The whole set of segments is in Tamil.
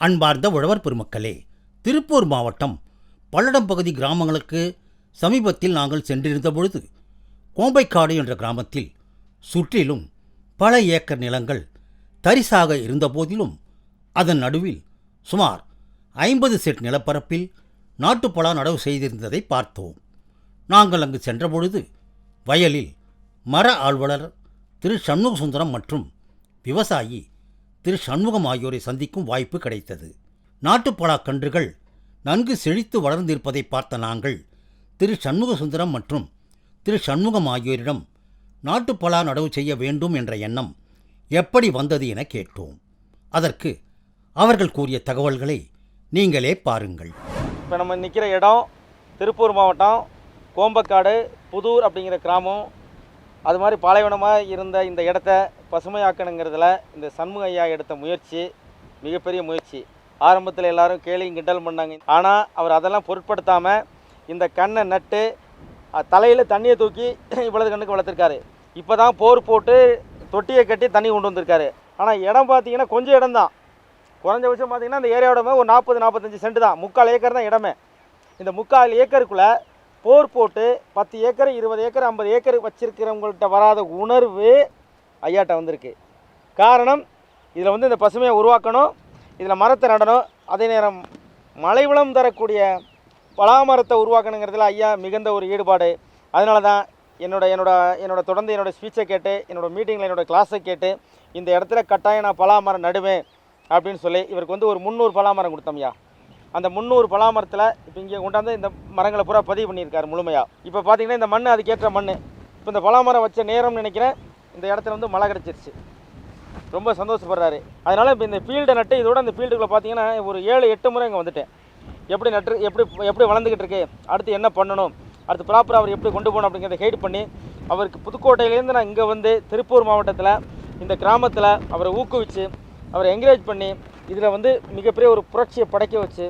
அன்பார்ந்த உழவர் பெருமக்களே திருப்பூர் மாவட்டம் பல்லடம் பகுதி கிராமங்களுக்கு சமீபத்தில் நாங்கள் சென்றிருந்த பொழுது கோம்பைக்காடு என்ற கிராமத்தில் சுற்றிலும் பல ஏக்கர் நிலங்கள் தரிசாக இருந்தபோதிலும் அதன் நடுவில் சுமார் ஐம்பது செட் நிலப்பரப்பில் நாட்டுப்பழா நடவு செய்திருந்ததை பார்த்தோம். நாங்கள் அங்கு சென்றபொழுது வயலில் மர ஆழ்வலர் திரு சண்முக சுந்தரம் மற்றும் விவசாயி திரு சண்முகம் ஆகியோரை சந்திக்கும் வாய்ப்பு கிடைத்தது. நாட்டுப்பலா கன்றுகள் நன்கு செழித்து வளர்ந்திருப்பதை பார்த்த நாங்கள் திரு சண்முக சுந்தரம் மற்றும் திரு சண்முகம் ஆகியோரிடம் நாட்டுப்பலா நடவு செய்ய வேண்டும் என்ற எண்ணம் எப்படி வந்தது என கேட்டோம். அதற்கு அவர்கள் கூறிய தகவல்களை நீங்களே பாருங்கள். இப்போ நம்ம நிற்கிற இடம் திருப்பூர் மாவட்டம் கோம்பக்காடு புதூர் அப்படிங்கிற கிராமம் அது மாதிரி பாலைவனமாக இருந்த இந்த இடத்த பசுமையாக்கணுங்கிறதுல இந்த சண்முக ஐயா எடுத்த முயற்சி மிகப்பெரிய முயற்சி. ஆரம்பத்தில் எல்லாரும் கேலியும் கிண்டல் பண்ணாங்க. ஆனால் அவர் அதெல்லாம் பொருட்படுத்தாமல் இந்த கண்ணை நட்டு தலையில் தண்ணியை தூக்கி இவ்வளவு கண்ணுக்கு வளர்த்துருக்காரு. இப்போ தான் போர் போட்டு தொட்டியை கட்டி தண்ணி கொண்டு வந்திருக்காரு. ஆனால் இடம் பார்த்தீங்கன்னா கொஞ்சம் இடம் தான். குறைஞ்சபட்சம் பார்த்தீங்கன்னா இந்த ஏரியாவோட ஒரு நாற்பது நாற்பத்தஞ்சு சென்ட் தான். முக்கால் ஏக்கர் தான் இடமே. இந்த முக்கால் ஏக்கருக்குள்ளே போர் போட்டு பத்து ஏக்கர் இருபது ஏக்கர் ஐம்பது ஏக்கர் வச்சிருக்கிறவங்கள்ட்ட வராத உணர்வு ஐயாட்ட வந்திருக்கு. காரணம் இதில் வந்து இந்த பசுமையை உருவாக்கணும் இதில் மரத்தை நடணும் அதே நேரம் மலைவளம் தரக்கூடிய பலாமரத்தை உருவாக்கணுங்கிறதுல ஐயா மிகுந்த ஒரு ஈடுபாடு. அதனால தான் என்னோட என்னோட என்னோட தொடர்ந்து என்னோடய ஸ்பீச்சை கேட்டு என்னோடய மீட்டிங்கில் என்னோட கிளாஸை கேட்டு இந்த இடத்துல கட்டாயம் நான் பலாமரம் நடுவேன் அப்படின்னு சொல்லி இவருக்கு வந்து ஒரு முந்நூறு பலாமரம் கொடுத்தோம்யா அந்த முந்நூறு பலாமரத்தில் இப்போ இங்கே கொண்டாந்து இந்த மரங்களை பூரா பதிவு பண்ணியிருக்காரு முழுமையாக இப்போ பார்த்தீங்கன்னா இந்த மண் அதுக்கேற்ற மண் இப்போ இந்த பலாமரம் வச்ச நேரம்னு நினைக்கிறேன். இந்த இடத்துல வந்து மழை கிடச்சிருச்சு. ரொம்ப சந்தோஷப்படுறாரு. அதனால் இப்போ இந்த ஃபீல்டை நட்டு இதோட இந்த ஃபீல்டுக்குள்ளே பார்த்தீங்கன்னா ஒரு ஏழு எட்டு முறை இங்கே வந்துட்டேன். எப்படி நட்டு எப்படி எப்படி வளர்ந்துக்கிட்டு இருக்கு அடுத்து என்ன பண்ணணும் அடுத்து ப்ராப்பராக அவர் எப்படி கொண்டு போகணும் அப்படிங்கிறத கைடு பண்ணி அவருக்கு புதுக்கோட்டையிலேருந்து நான் இங்கே வந்து திருப்பூர் மாவட்டத்தில் இந்த கிராமத்தில் அவரை ஊக்குவிச்சு அவரை என்கரேஜ் பண்ணி இதில் வந்து மிகப்பெரிய ஒரு புரட்சியை படைக்க வச்சு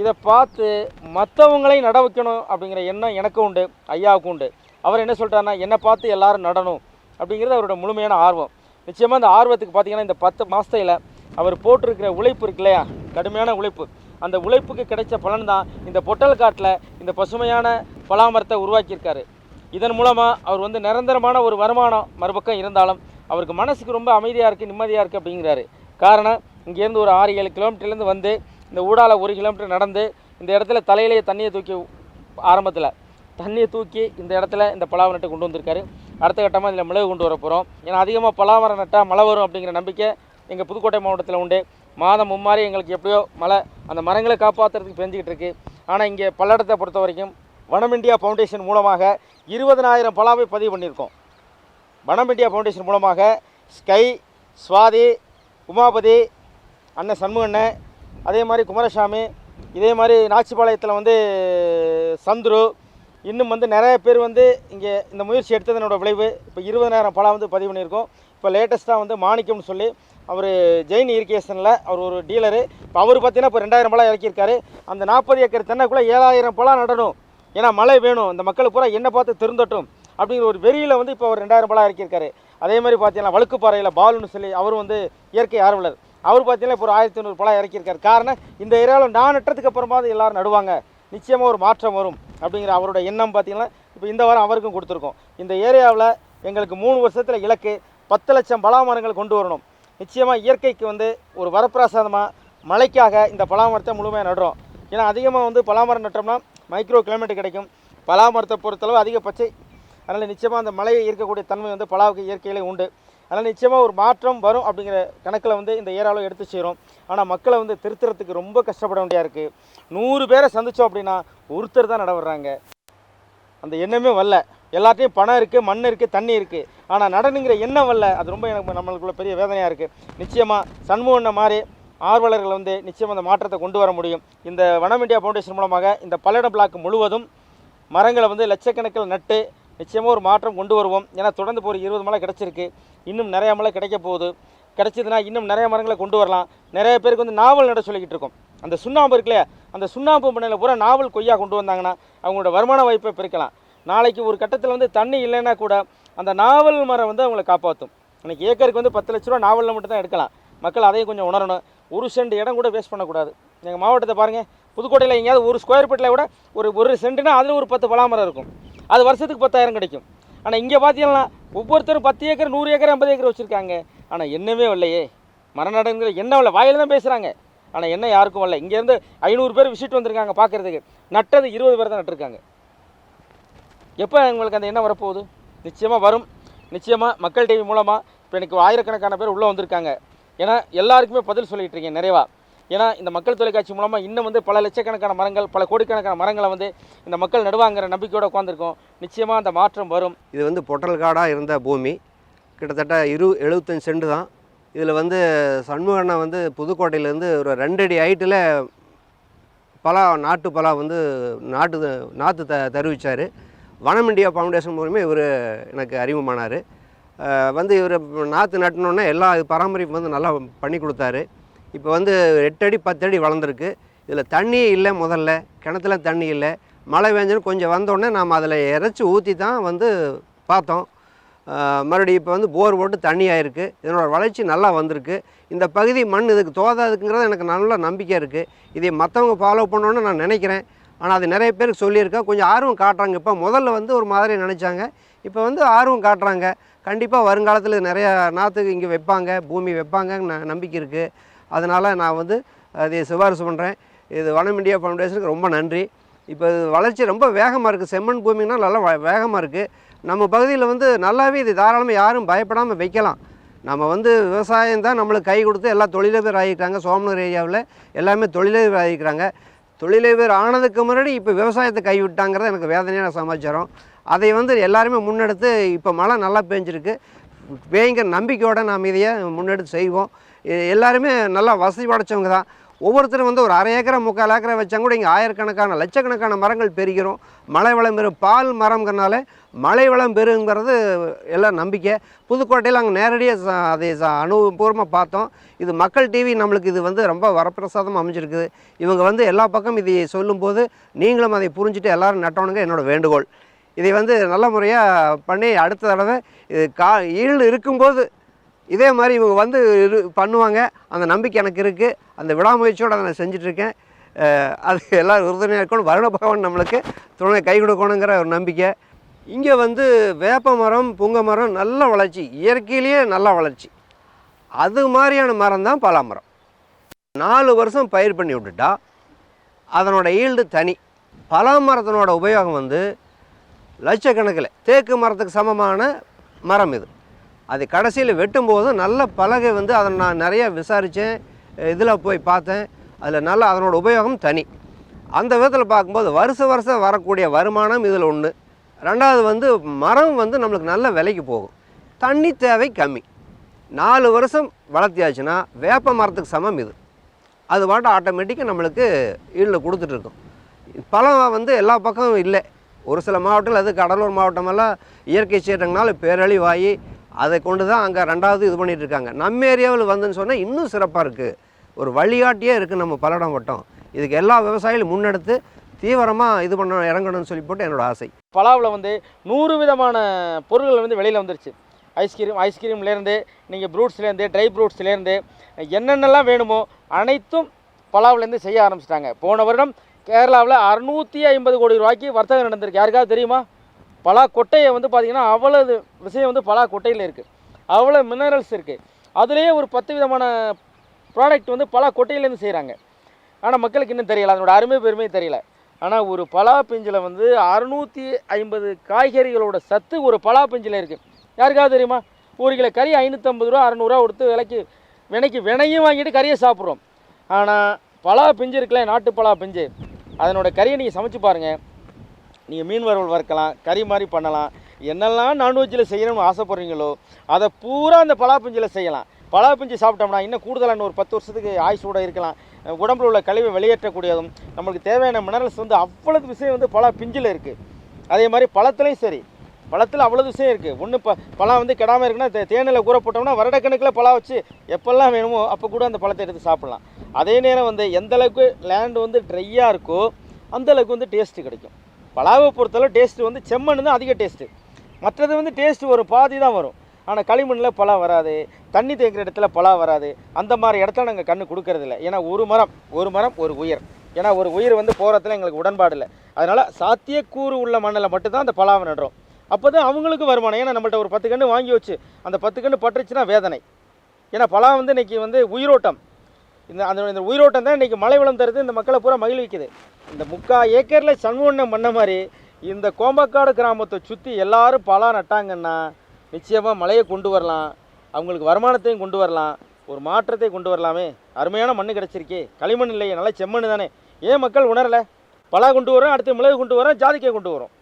இதை பார்த்து மற்றவங்களையும் நட வைக்கணும் அப்படிங்கிற எண்ணம் எனக்கும் உண்டு ஐயாவுக்கும் உண்டு. அவர் என்ன சொல்லிட்டாருன்னா என்னை பார்த்து எல்லாரும் நடணும் அப்படிங்கிறது அவரோட முழுமையான ஆர்வம். நிச்சயமாக இந்த ஆர்வத்துக்கு பார்த்தீங்கன்னா இந்த பத்து மாதத்தில் அவர் போட்டிருக்கிற உழைப்பு இருக்கு இல்லையா? கடுமையான உழைப்பு. அந்த உழைப்புக்கு கிடைச்ச பலன் தான் இந்த பொட்டல் காட்டில் இந்த பசுமையான பலாமரத்தை உருவாக்கியிருக்காரு. இதன் மூலமாக அவர் வந்து நிரந்தரமான ஒரு வருமானம் மறுபக்கம் இருந்தாலும் அவருக்கு மனசுக்கு ரொம்ப அமைதியாக இருக்குது நிம்மதியாக இருக்குது அப்படிங்கிறாரு. காரணம் இங்கேருந்து ஒரு ஆறு ஏழு கிலோமீட்டர்லேருந்து வந்து இந்த ஊடால ஒரு கிலோமீட்டர் நடந்து இந்த இடத்துல தலையிலேயே தண்ணியை தூக்கி ஆரம்பத்தில். தண்ணியை தூக்கி இந்த இடத்துல இந்த பலாவை நட்டு கொண்டு வந்திருக்காரு. அடுத்த கட்டமாக இதில் மிளகு கொண்டு வர போகிறோம் ஏன்னா அதிகமாக பலாமரம் நட்டால் மழை வரும் அப்படிங்கிற நம்பிக்கை எங்கள் புதுக்கோட்டை மாவட்டத்தில் உண்டு. மாதம் மும்மாரி எங்களுக்கு எப்படியோ மழை அந்த மரங்களை காப்பாற்றுறதுக்கு பெஞ்சிக்கிட்டு இருக்கு. ஆனால் இங்கே பல்லடத்தை பொறுத்த வரைக்கும் வனம் இந்தியா ஃபவுண்டேஷன் மூலமாக இருபதனாயிரம் பலாவை பதிவு பண்ணியிருக்கோம். வனம் இந்தியா ஃபவுண்டேஷன் மூலமாக ஸ்கை சுவாதி உமாபதி அண்ணன் சண்முகண்ணன் அதே மாதிரி குமாரசாமி இதே மாதிரி நாச்சிபாளையத்தில் வந்து சந்துரு இன்னும் வந்து நிறைய பேர் வந்து இங்கே இந்த முயற்சி எடுத்ததனோட விளைவு. இப்போ இருபதனாயிரம் பழம் வந்து பதிவு பண்ணியிருக்கோம். இப்போ லேட்டஸ்ட்டாக வந்து மாணிக்கம்னு சொல்லி அவர் ஜெயின் இரிகேஷனில் அவர் ஒரு டீலரு இப்போ அவர் பார்த்தீங்கன்னா இப்போ ரெண்டாயிரம் பழம் இறக்கியிருக்காரு. அந்த நாற்பது ஏக்கர் தென்னைக்குள்ளே ஏழாயிரம் பழம் நடணும். ஏன்னா மழை வேணும். இந்த மக்கள் பூரா என்ன பார்த்து திருந்தட்டும் அப்படிங்கிற ஒரு வெறியில் வந்து இப்போ அவர் ரெண்டாயிரம் பழம் இறக்கியிருக்காரு. அதே மாதிரி பார்த்தீங்கன்னா வழுக்குப்பாறையில் பாலுன்னு சொல்லி அவர் வந்து இயற்கை ஆர்வலர். அவர் பார்த்தீங்கன்னா இப்போ ஒரு ஆயிரத்தி ஐநூறு பழம் இறக்கியிருக்காரு. காரணம் இந்த ஏரியாவில் நான் நட்டதுக்கு அப்புறமாவது எல்லாரும் நடுவாங்க. நிச்சயமாக ஒரு மாற்றம் வரும் அப்படிங்கிற அவரோட எண்ணம் பார்த்தீங்கன்னா இப்போ இந்த வாரம் அவருக்கும் கொடுத்துருக்கோம். இந்த ஏரியாவில் எங்களுக்கு மூணு வருஷத்தில் இலக்கு பத்து லட்சம் பலா மரங்கள் கொண்டு வரணும். நிச்சயமாக இயற்கைக்கு வந்து ஒரு வரப்பிரசாதமாக மழைக்காக இந்த பலாமரத்தை முழுமையாக நடுறோம். ஏன்னா அதிகமாக வந்து பலாமரம் நட்டோம்னா மைக்ரோ கிலோமீட்டர் கிடைக்கும். பலாமரத்தை பொறுத்தளவு அதிக பச்சை அதனால் நிச்சயமாக அந்த மழையை ஈர்க்கக்கூடிய தன்மை வந்து பலாவுக்கு இயற்கையிலே உண்டு. அதனால் நிச்சயமாக ஒரு மாற்றம் வரும் அப்படிங்கிற கணக்கில் வந்து இந்த ஏராளம் எடுத்து செய்கிறோம் ஆனால் மக்களை வந்து திருத்துறதுக்கு ரொம்ப கஷ்டப்பட வேண்டியா இருக்குது நூறு பேரை சந்தித்தோம் அப்படின்னா ஒருத்தர் தான் நடவடுறாங்க அந்த எண்ணமே வரல. எல்லாத்தையும் பணம் இருக்குது மண் இருக்குது தண்ணி இருக்குது ஆனால் நடனுங்கிற எண்ணம் வரல. அது ரொம்ப எனக்கு நம்மளுக்குள்ள பெரிய வேதனையாக இருக்குது நிச்சயமாக சண்முகண்ண மாதிரி ஆர்வலர்கள் வந்து நிச்சயம் அந்த மாற்றத்தை கொண்டு வர முடியும். இந்த வனம் இந்தியா ஃபவுண்டேஷன் மூலமாக இந்த பல்லடம் பிளாக் முழுவதும் மரங்களை வந்து லட்சக்கணக்கில் நட்டு நிச்சயமாக ஒரு மாற்றம் கொண்டு வருவோம். ஏன்னா தொடர்ந்து போகிற ஒரு இருபது மலை கிடச்சிருக்கு. இன்னும் நிறைய மலை கிடைக்க போகுது. கிடச்சிதுன்னா இன்னும் நிறைய மரங்களை கொண்டு வரலாம். நிறைய பேருக்கு வந்து நாவல் நட சொல்லிக்கிட்டு இருக்கோம். அந்த சுண்ணாம்பு இருக்குல்லையா அந்த சுண்ணாம்பு மண்ணில் பூரா நாவல் கொய்யா கொண்டு வந்தாங்கன்னா அவங்களோட வருமான வாய்ப்பை பெருக்கலாம். நாளைக்கு ஒரு கட்டத்தில் வந்து தண்ணி இல்லைன்னா கூட அந்த நாவல் மரம் வந்து அவங்கள காப்பாற்றும் இன்றைக்கி ஏக்கருக்கு வந்து பத்து லட்ச ரூபா நாவலில் மட்டும் தான் எடுக்கலாம். மக்கள் அதையும் கொஞ்சம் உணரணும். ஒரு சென்ட் இடம் கூட வேஸ்ட் பண்ணக்கூடாது. எங்கள் மாவட்டத்தை பாருங்கள் புதுக்கோட்டையில் எங்கேயாவது ஒரு ஸ்கொயர் ஃபீட்டில் கூட ஒரு ஒரு சென்ட்டுனா அதில் ஒரு பத்து பலாமரம் இருக்கும். அது வருஷத்துக்கு பத்தாயிரம் கிடைக்கும். ஆனால் இங்கே பார்த்தீங்கன்னா ஒவ்வொருத்தரும் பத்து ஏக்கர் நூறு ஏக்கர் ஐம்பது ஏக்கர் வச்சுருக்காங்க. ஆனால் என்னவே இல்லையே மரநடங்கிற என்ன இல்லை வாயில் தான் பேசுகிறாங்க ஆனால் என்ன யாருக்கும் வரல. இங்கேருந்து ஐநூறு பேர் விசிட் வந்திருக்காங்க பார்க்குறதுக்கு நட்டது இருபது பேர் தான் நட்டிருக்காங்க. எப்போ உங்களுக்கு அந்த எண்ணம் வரப்போகுது? நிச்சயமாக வரும். நிச்சயமாக மக்கள் டிவி மூலமாக இப்போ எனக்கு ஆயிரக்கணக்கான பேர் உள்ளே வந்திருக்காங்க. ஏன்னா எல்லாருக்குமே பதில் சொல்லிகிட்டு இருக்கேன் நிறைவா. ஏன்னா இந்த மக்கள் தொலைக்காட்சி மூலமாக இன்னும் வந்து பல லட்சக்கணக்கான மரங்கள் பல கோடிக்கணக்கான மரங்களை வந்து இந்த மக்கள் நடுவாங்கிற நம்பிக்கையோடு உட்காந்துருக்கோம் நிச்சயமாக அந்த மாற்றம் வரும். இது வந்து பொட்டல் காடாக இருந்த பூமி. கிட்டத்தட்ட இரு எழுபத்தஞ்சு சென்ட் தான். இதில் வந்து சண்முகண்ணா வந்து புதுக்கோட்டையிலேருந்து ஒரு ரெண்டடி ஹைட்டில் பலா நாட்டு பலா வந்து நாட்டு நாற்று த தருவிச்சார். வனம் இண்டியா ஃபவுண்டேஷன் மூலமே இவர் எனக்கு அறிமுகமானார். வந்து இவர் நாற்று நட்டினோன்னே எல்லா பராமரிப்பு வந்து நல்லா பண்ணி கொடுத்தாரு. இப்போ வந்து எட்டு அடி பத்து அடி வளர்ந்துருக்கு. இதில் தண்ணியே இல்லை முதல்ல. கிணத்துல தண்ணி இல்லை. மழை பெஞ்சோன்னு கொஞ்சம் வந்தோடனே நாம் அதில் இறைச்சி ஊற்றி தான் வந்து பார்த்தோம். மறுபடியும் இப்போ வந்து போர் போட்டு தண்ணி ஆயிருக்கு இதனோட வளர்ச்சி நல்லா வந்திருக்கு. இந்த பகுதி மண் இதுக்கு தோதாதுக்குங்கிறது எனக்கு நல்ல நம்பிக்கை இருக்குது இதை மற்றவங்க ஃபாலோ பண்ணோன்னு நான் நினைக்கிறேன். ஆனால் அது நிறைய பேருக்கு சொல்லியிருக்கேன் கொஞ்சம் ஆர்வம் காட்டுறாங்க. இப்போ முதல்ல வந்து ஒரு மாதிரி நினச்சாங்க. இப்போ வந்து ஆர்வம் காட்டுறாங்க. கண்டிப்பாக வருங்காலத்தில் நிறையா நாற்றுக்கு இங்கே வைப்பாங்க. பூமி வைப்பாங்கன்னு நம்பிக்கை இருக்குது அதனால் நான் வந்து அதை சிபாரிசு பண்ணுறேன் இது வனம் இந்தியா ஃபவுண்டேஷனுக்கு ரொம்ப நன்றி. இப்போ இது வளர்ச்சி ரொம்ப வேகமாக இருக்குது செம்மண் பூமின்னா நல்லா வேகமாக இருக்குது நம்ம பகுதியில் வந்து நல்லாவே இது தாராளமாக யாரும் பயப்படாமல் வைக்கலாம். நம்ம வந்து விவசாயம் தான் நம்மளுக்கு கை கொடுத்து எல்லா தொழிலதிபர் ஆகிக்கிறாங்க சோமனூர் ஏரியாவில் எல்லாமே தொழிலதிபர் ஆகிக்கிறாங்க தொழிலதிபர் ஆனதுக்கு முன்னாடி இப்போ விவசாயத்தை கைவிட்டாங்கிறது எனக்கு வேதனையான சமாச்சாரம். அதை வந்து எல்லாருமே முன்னெடுத்து இப்போ மழை நல்லா பெஞ்சிருக்கு. பேய்ங்கிற நம்பிக்கையோடு நாம் இதையே முன்னெடுத்து செய்வோம். எல்லாருமே நல்லா வசதி படைச்சவங்க தான். ஒவ்வொருத்தரும் வந்து ஒரு அரை ஏக்கரை முக்கால் ஏக்கரை வச்சா கூட இங்கே ஆயிரக்கணக்கான லட்சக்கணக்கான மரங்கள் பெருகிறோம். மழை வளம் பெறும் பால் மரம்ங்கிறனால மழை வளம் பெறுங்கிறது எல்லாம் நம்பிக்கை. புதுக்கோட்டையில் அங்கே நேரடியாக அதை அனுபவபூர்வமாக பார்த்தோம். இது மக்கள் டிவி நம்மளுக்கு இது வந்து ரொம்ப வரப்பிரசாதமாக அமைஞ்சிருக்குது. இவங்க வந்து எல்லா பக்கம் இதை சொல்லும்போது நீங்களும் அதை புரிஞ்சுட்டு எல்லோரும் நட்டோனுங்க என்னோட வேண்டுகோள். இதை வந்து நல்ல முறையாக பண்ணி அடுத்த தடவை இது கா ஈழ் இருக்கும்போது இதே மாதிரி இவங்க வந்து இரு பண்ணுவாங்க. அந்த நம்பிக்கை எனக்கு இருக்குது அந்த விடாமுயற்சியோடு அதை நான் செஞ்சிட்ருக்கேன். அது எல்லோரும் உறுதுணையாக இருக்கணும். வருண பகவான் நம்மளுக்கு துணை கை கொடுக்கணுங்கிற ஒரு நம்பிக்கை. இங்கே வந்து வேப்ப மரம் புங்க மரம் நல்ல வளர்ச்சி. இயற்கையிலேயே நல்ல வளர்ச்சி. அது மாதிரியான மரம் தான் பலாமரம் நாலு வருஷம் பயிர் பண்ணி விட்டுட்டா அதனோட ஈல்டு தனி. பலாமரத்தினோட உபயோகம் வந்து லட்சக்கணக்கில். தேக்கு மரத்துக்கு சமமான மரம் இது. அது கடைசியில் வெட்டும்போது நல்ல பலகை வந்து அதை நான் நிறையா விசாரித்தேன் இதில் போய் பார்த்தேன். அதில் நல்ல அதனோட உபயோகம் தனி. அந்த விதத்தில் பார்க்கும்போது வருஷ வருஷம் வரக்கூடிய வருமானம் இதில் ஒன்று ரெண்டாவது வந்து மரம் வந்து நம்மளுக்கு நல்ல விலைக்கு போகும். தண்ணி தேவை கம்மி. நாலு வருஷம் வளர்த்தியாச்சுன்னா வேப்ப மரத்துக்கு சமம் இது. அது பாட்டு ஆட்டோமேட்டிக்காக நம்மளுக்கு ஈடில் கொடுத்துட்ருக்கும் பழம் வந்து எல்லா பக்கமும் இல்லை. ஒரு சில மாவட்டங்கள் அது கடலூர் மாவட்டமெல்லாம் இயற்கை சீற்றங்களால் பேரழிவாகி அதை கொண்டு தான் அங்கே ரெண்டாவது இது பண்ணிகிட்டு இருக்காங்க. நம்ம ஏரியாவில் வந்துன்னு சொன்னால் இன்னும் சிறப்பாக இருக்குது ஒரு வழிகாட்டியே இருக்குது நம்ம பல்லடம் வட்டம். இதுக்கு எல்லா விவசாயிகளும் முன்னெடுத்து தீவிரமாக இது பண்ண இறங்கணும்னு சொல்லி போட்டு என்னோட ஆசை. பலாவில் வந்து நூறு விதமான பொருட்கள் வந்து வெளியில் வந்துருச்சு. ஐஸ்கிரீம் ஐஸ்கிரீம்லேருந்து நீங்கள் ஃப்ரூட்ஸ்லேருந்து ட்ரை ஃப்ரூட்ஸ்லேருந்து என்னென்னலாம் வேணுமோ அனைத்தும் பலாவிலேருந்து செய்ய ஆரம்பிச்சிட்டாங்க. போன வருடம் கேரளாவில் அறுநூற்றி ஐம்பது கோடி ரூபாய்க்கு வர்த்தகம் நடந்திருக்கு. யாருக்காவது தெரியுமா? பலா கொட்டையை வந்து பார்த்திங்கன்னா அவ்வளவு விஷயம் வந்து பலா கொட்டையில் இருக்குது அவ்வளோ மினரல்ஸ் இருக்குது அதுலேயே ஒரு பத்து விதமான ப்ராடக்ட் வந்து பலா கொட்டையிலேருந்து செய்கிறாங்க ஆனால் மக்களுக்கு இன்னும் தெரியல. அதனோட அருமை பெருமையும் தெரியல. ஆனால் ஒரு பலா பிஞ்சில் வந்து அறுநூற்றி ஐம்பது காய்கறிகளோட சத்து ஒரு பலா பிஞ்சில் இருக்குது யாருக்காவது தெரியுமா? ஒரு கிலோ கறி ஐநூற்றம்பது ரூபா அறநூறுவா கொடுத்து விலைக்கு வினைக்கு வினையும் வாங்கிட்டு கறியை சாப்பிட்றோம். ஆனால் பலா பிஞ்சு இருக்குல்ல நாட்டு பலா பிஞ்சு. அதனோட கறியை நீங்கள் சமைச்சு பாருங்கள் நீங்கள் மீன் வறுவல் வறுக்கலாம் கறி மாதிரி பண்ணலாம். என்னெல்லாம் நான்வெஜ்ஜில் செய்யணும்னு ஆசைப்படுறீங்களோ அதை பூரா அந்த பலாப்பிஞ்சில் செய்யலாம். பலாப்பிஞ்சு சாப்பிட்டோம்னா இன்னும் கூடுதலாக இன்னும் ஒரு பத்து வருஷத்துக்கு ஆயுசோட இருக்கலாம். உடம்புல உள்ள கழிவை வெளியேற்றக்கூடியதும் நம்மளுக்கு தேவையான மினரல்ஸ் வந்து அவ்வளவு விஷயம் வந்து பலா பிஞ்சில் இருக்குது அதே மாதிரி பழத்துலேயும் சரி. பழத்தில் அவ்வளோ விஷயம் இருக்குது ஒன்று ப பழம் வந்து கெடாமல் இருக்குன்னா தே- தேனில் கூற போட்டோம்னா வருடக்கணக்கில் பழம் வச்சு எப்பெல்லாம் வேணுமோ அப்போ கூட அந்த பழத்தை எடுத்து சாப்பிட்லாம். அதே நேரம் வந்து எந்தளவுக்கு லேண்டு வந்து ட்ரையாக இருக்கோ அந்த அளவுக்கு வந்து டேஸ்ட்டு கிடைக்கும். பலாவை பொறுத்தளவு டேஸ்ட்டு வந்து செம்மண் தான் அதிக டேஸ்ட்டு மற்றது வந்து டேஸ்ட்டு வரும் பாதி தான் வரும். ஆனால் களிமண்ணில் பலா வராது தண்ணி தேங்குற இடத்துல பலா வராது. அந்த மாதிரி இடத்துல நாங்கள் கண்ணு கொடுக்கறதில்ல ஏன்னா ஒரு மரம் ஒரு மரம் ஒரு உயிர். ஏன்னா ஒரு உயிர் வந்து போகிறதுல எங்களுக்கு உடன்பாடு இல்லை. அதனால் சாத்தியக்கூறு உள்ள மண்ணில் மட்டும்தான் அந்த பலாவை நடுறோம். அப்போ தான் அவங்களுக்கு வருமானம். ஏன்னா நம்மள்ட்ட ஒரு பத்து கன்று வாங்கி வச்சு அந்த பத்து கன்று பட்டுருச்சுன்னா வேதனை. ஏன்னா பலா வந்து இன்றைக்கி வந்து உயிரோட்டம். இந்த அந்த இந்த உயிரோட்டம் தான் இன்றைக்கி மழை வளம் தருது இந்த மக்களை பூரா மகிழ்விக்குது. இந்த முக்கால் ஏக்கரில் சண்முகம் பண்ண மாதிரி இந்த கோம்பக்காடு கிராமத்தை சுற்றி எல்லாரும் பலா நட்டாங்கன்னா நிச்சயமாக மழையை கொண்டு வரலாம் அவங்களுக்கு வருமானத்தையும் கொண்டு வரலாம் ஒரு மாற்றத்தை கொண்டு வரலாமே. அருமையான மண்ணு கிடச்சிருக்கே. களிமண் இல்லையே நல்லா செம்மண் தானே. ஏன் மக்கள் உணரலை? பலா கொண்டு வரோம் அடுத்து மிளகு கொண்டு வரோம் ஜாதிக்காய் கொண்டு வரோம்.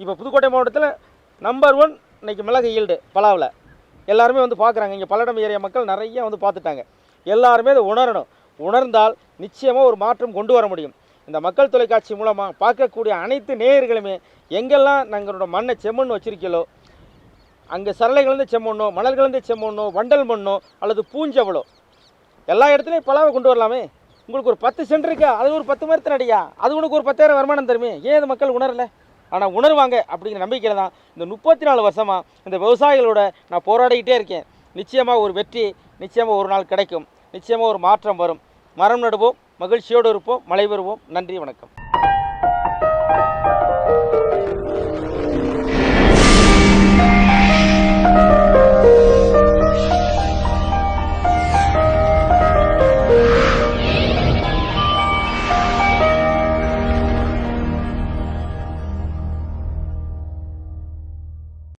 இப்போ புதுக்கோட்டை மாவட்டத்தில் நம்பர் ஒன் இன்றைக்கி மிளகு ஈல்டு பலாவில். எல்லாருமே வந்து பார்க்குறாங்க இங்கே பல்லடம் ஏரியா மக்கள் நிறைய வந்து பார்த்துட்டாங்க எல்லாருமே அதை உணரணும். உணர்ந்தால் நிச்சயமாக ஒரு மாற்றம் கொண்டு வர முடியும். இந்த மக்கள் தொலைக்காட்சி மூலமாக பார்க்கக்கூடிய அனைத்து நேயர்களுமே எங்கெல்லாம் நாங்களோட மண்ணை செம்மண் வச்சுருக்கீங்களோ அங்கே சரளைகளந்து செம்மண்ணோ மணல்கலந்து செம்மண்ணோ வண்டல் மண்ணோ அல்லது பூஞ்சவளோ எல்லா இடத்துலையும் பலாவை கொண்டு வரலாமே. உங்களுக்கு ஒரு பத்து சென்ட் இருக்கா? அது ஒரு பத்து மரத்து நடியா? அது உனக்கு ஒரு பத்தாயிரம் வருமானம் தருமே. ஏன் அது மக்கள் உணரல? ஆனால் உணர்வாங்க அப்படிங்கிற நம்பிக்கையில் தான் இந்த முப்பத்தி நாலு வருஷமாக இந்த விவசாயிகளோட நான் போராடிக்கிட்டே இருக்கேன். நிச்சயமாக ஒரு வெற்றி நிச்சயமாக ஒரு நாள் கிடைக்கும். நிச்சயமாக ஒரு மாற்றம் வரும். மரம் நடுவோம் மகிழ்ச்சியோடு இருப்போம் மழை பெறுவோம். நன்றி வணக்கம்.